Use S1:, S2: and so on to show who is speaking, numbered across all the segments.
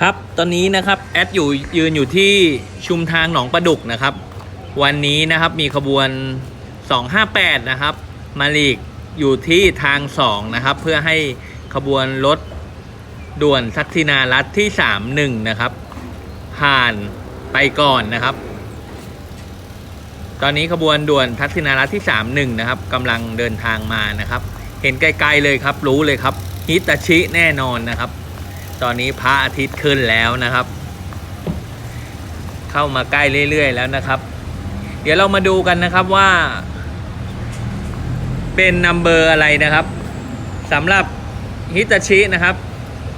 S1: ครับ ตอนนี้นะครับแอดอยู่ยืนอยู่ที่ชุมทางหนองประดุกนะครับ วันนี้นะครับมีขบวน 258 นะครับ มาลีกอยู่ที่ทาง 2 นะครับ เพื่อให้ขบวนรถด่วนทักษิณารัฐที่ 31 นะครับ ผ่านไปก่อนนะครับ ตอนนี้ขบวนด่วนทักษิณารัฐที่ 31 นะครับกำลังเดินทางมานะครับ เห็นไกลๆเลยครับรู้เลยครับฮิตาชิแน่นอนนะครับ ตอนนี้พระอาทิตย์ขึ้นแล้วนะครับ เข้ามาใกล้เรื่อย ๆ แล้วนะครับ เดี๋ยวเรามาดูกันนะครับว่า เป็นนัมเบอร์อะไรนะครับสำหรับฮิตาชินะครับ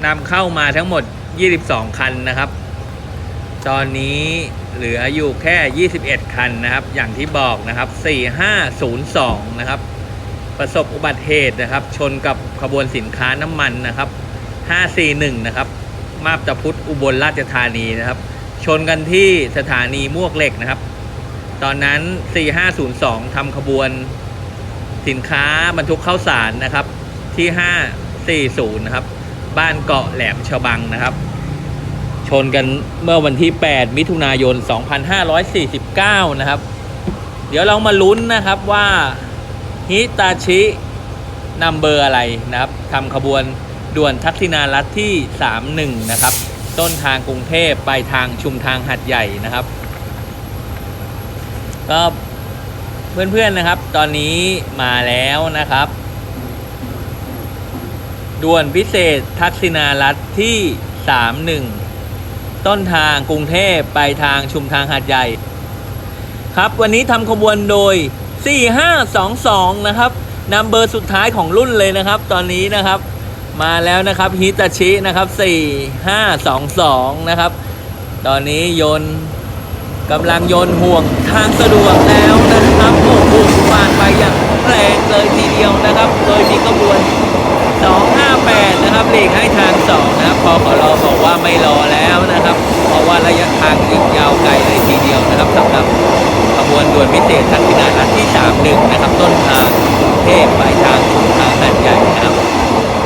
S1: นำเข้ามาทั้งหมด 22 คันนะครับ ตอนนี้เหลืออยู่แค่ 21 คันนะครับ อย่างที่บอกนะครับ 4502 นะครับ ประสบอุบัติเหตุนะครับ ชนกับขบวนสินค้าน้ำมันนะครับ 541 นะครับ มาบตาพุธอุบลราชธานีนะครับ ชนกันที่สถานีมวกเหล็กนะครับ ตอนนั้น 4502ทำขบวนสินค้าบรรทุกข้าวสารนะครับที่ 540 นะครับ บ้านเกาะแหลมฉบังนะครับ ชนกันเมื่อวันที่ 8 มิถุนายน 2549 นะครับ เดี๋ยวเรามาลุ้นนะครับว่าฮิตาชินัมเบอร์อะไรนะครับทำขบวน ด่วนทักษิณารัฐที่ 31 นะครับ ต้นทางกรุงเทพไปทางชุมทางหัดใหญ่นะครับ ก็เพื่อนๆนะครับ ตอนนี้มาแล้วนะครับ ด่วนพิเศษทักษิณารัฐที่ 31 ต้นทางกรุงเทพไปทางชุมทางหัดใหญ่ ครับวันนี้ทำขบวนโดย 4522 นะครับนัมเบอร์สุดท้ายของรุ่นเลยนะครับ ตอนนี้นะครับ มาแล้วนะครับฮิตาชินะครับ4522 นะครับ ตอนนี้โยนกำลังโยนห่วงทางสะดวกแล้วนะครับโอ้โหผ่านไปอย่างแรงเลยทีเดียวนะครับ โดยมีขบวน 258 นะครับหลีกให้ทาง 2 นะครับพอขอรอบอกว่าไม่รอแล้วนะครับ เพราะว่าระยะทางอีกยาวไกลเลยทีเดียวนะครับสำหรับขบวนด่วนพิเศษทักษิณารัฐที่ 31 นะครับ ต้นทางกรุงเทพปลายทางชุมทางหัดใหญ่นะครับ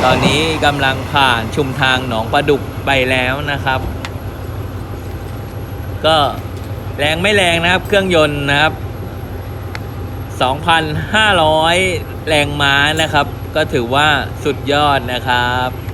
S1: ตอนนี้กำลังผ่านชุมทางหนองประดุกไปแล้วนะครับ ก็แรงไม่แรงนะครับ เครื่องยนต์นะครับ 2,500 แรงม้านะครับ ก็ถือว่าสุดยอดนะครับ